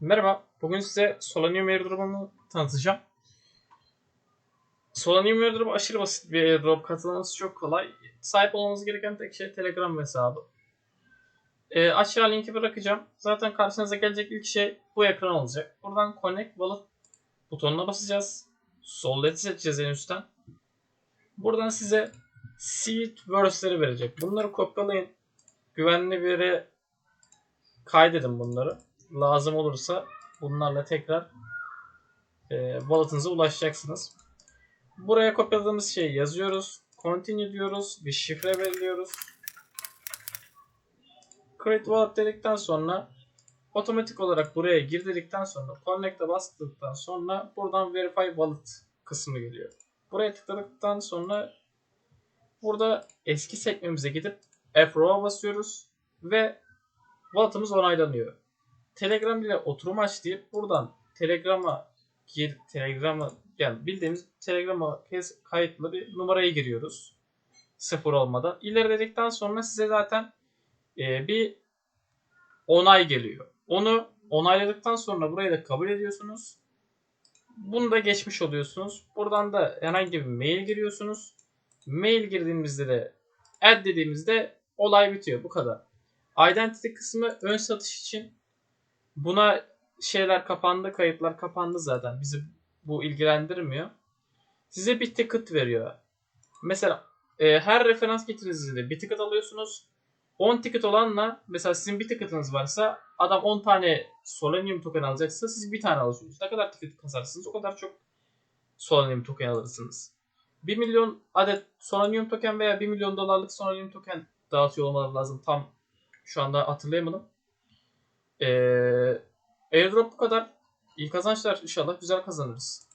Merhaba, bugün size Solanium airdrop'unu tanıtacağım. Solanium airdrop aşırı basit bir airdrop, katılması çok kolay. Sahip olmanız gereken tek şey Telegram hesabı. Ee, aşağı linki bırakacağım. Zaten karşınıza gelecek ilk şey bu ekran olacak. Buradan Connect Wallet butonuna basacağız. Sollet'i seçeceğiz en üstten. Buradan size seed words'leri verecek. Bunları kopyalayın. Güvenli bir yere kaydedin bunları lazım olursa bunlarla tekrar e, wallet'ınıza ulaşacaksınız. Buraya kopyaladığımız şeyi yazıyoruz. Continue diyoruz. Bir şifre belirliyoruz. Create wallet dedikten sonra otomatik olarak buraya gir dedikten sonra connect'e bastıktan sonra buradan verify wallet kısmı geliyor. Buraya tıkladıktan sonra burada eski sekmemize gidip F-Row'a basıyoruz ve wallet'ımız onaylanıyor. Telegram ile oturum aç deyip buradan Telegram'a gir Telegram'a yani bildiğimiz Telegram'a kes kayıtlı bir numarayı giriyoruz. Sıfır olmadan. İleri dedikten sonra size zaten e, bir onay geliyor. Onu onayladıktan sonra burayı da kabul ediyorsunuz. Bunu da geçmiş oluyorsunuz. Buradan da herhangi bir mail giriyorsunuz. Mail girdiğimizde de add dediğimizde olay bitiyor. Bu kadar. Identity kısmı ön satış için Buna şeyler kapandı, kayıtlar kapandı zaten. Bizi bu ilgilendirmiyor. Size bir ticket veriyor. Mesela e, her referans getirinizde bir ticket alıyorsunuz. 10 ticket olanla mesela sizin bir ticket'ınız varsa adam 10 tane Solanium token alacaksa siz bir tane alıyorsunuz. Ne kadar ticket kasarsınız o kadar çok Solanium token alırsınız. 1 milyon adet Solanium token veya 1 milyon dolarlık Solanium token dağıtıyor olmaları lazım. Tam şu anda hatırlayamadım. Ee, airdrop bu kadar. İyi kazançlar inşallah güzel kazanırız.